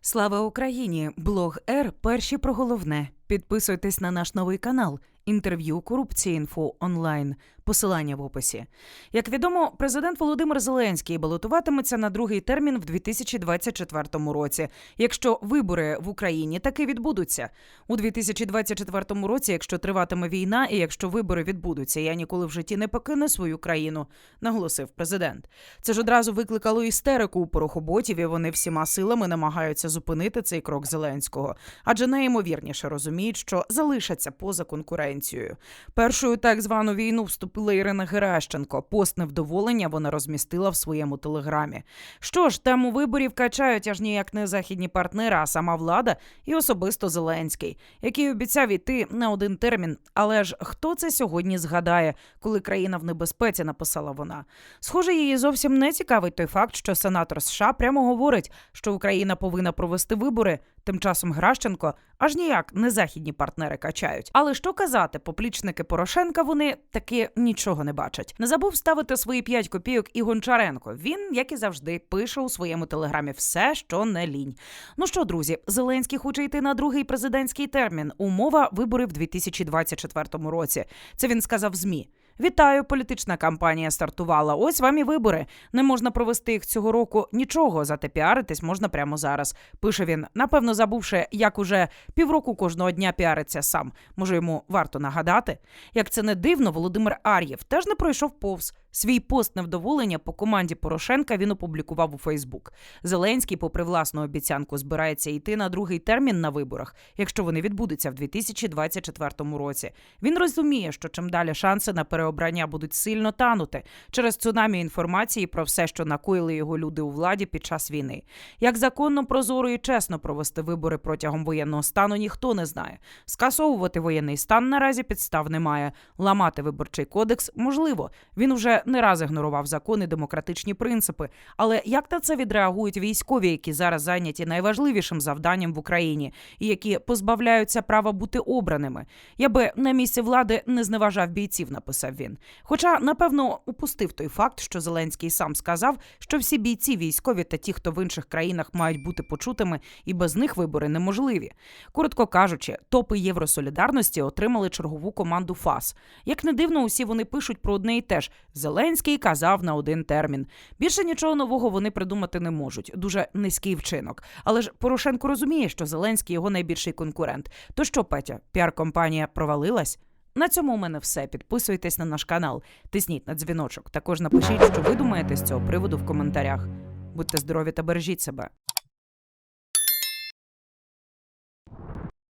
Слава Україні! Блог Р. Перші про головне. Підписуйтесь на наш новий канал. Інтерв'ю корупції інфо онлайн. Посилання в описі. Як відомо, президент Володимир Зеленський балотуватиметься на другий термін в 2024 році. Якщо вибори в Україні таки відбудуться у 2024 році, якщо триватиме війна і якщо вибори відбудуться, я ніколи в житті не покину свою країну, наголосив президент. Це ж одразу викликало істерику у порохоботів, і вони всіма силами намагаються зупинити цей крок Зеленського, адже найімовірніше розуміють, що залишаться поза конкуренцією. Першою так звану війну вступила Ірина Геращенко. Пост невдоволення вона розмістила в своєму телеграмі. Що ж, тему виборів качають аж ніяк не західні партнери, а сама влада і особисто Зеленський, який обіцяв іти на один термін. Але ж хто це сьогодні згадає, коли країна в небезпеці, написала вона. Схоже, її зовсім не цікавить той факт, що сенатор США прямо говорить, що Україна повинна провести вибори. Тим часом Гращенко аж ніяк не західні партнери качають. Але що казати, поплічники Порошенка вони таки нічого не бачать. Не забув ставити свої 5 копійок і Гончаренко. Він, як і завжди, пише у своєму телеграмі все, що не лінь. Ну що, друзі, Зеленський хоче йти на другий президентський термін. Умова вибори в 2024 році. Це він сказав змі. Вітаю, політична кампанія стартувала. Ось вам і вибори. Не можна провести їх цього року нічого, зате піаритись можна прямо зараз. Пише він, напевно, забувши, як уже півроку кожного дня піариться сам. Може, йому варто нагадати? Як це не дивно, Володимир Ар'єв теж не пройшов повз. Свій пост невдоволення по команді Порошенка він опублікував у Фейсбук. Зеленський, попри власну обіцянку, збирається йти на другий термін на виборах, якщо вони відбудуться в 2024 році. Він розуміє, що чим далі шанси на переобрання будуть сильно танути через цунамі інформації про все, що накоїли його люди у владі під час війни. Як законно, прозоро і чесно провести вибори протягом воєнного стану, ніхто не знає. Скасовувати воєнний стан наразі підстав немає. Ламати виборчий кодекс можливо. Він уже не раз ігнорував закони, демократичні принципи. Але як на це відреагують військові, які зараз зайняті найважливішим завданням в Україні, і які позбавляються права бути обраними? Я би на місці влади не зневажав бійців, написав він. Хоча, напевно, упустив той факт, що Зеленський сам сказав, що всі бійці військові та ті, хто в інших країнах мають бути почутими, і без них вибори неможливі. Коротко кажучи, топи Євросолідарності отримали чергову команду ФАС. Як не дивно, усі вони пишуть про одне і те ж: Зеленський казав на один термін. Більше нічого нового вони придумати не можуть. Дуже низький вчинок. Але ж Порошенко розуміє, що Зеленський його найбільший конкурент. То що, Петя, піар-компанія провалилась? На цьому у мене все. Підписуйтесь на наш канал, тисніть на дзвіночок. Також напишіть, що ви думаєте з цього приводу в коментарях. Будьте здорові та бережіть себе.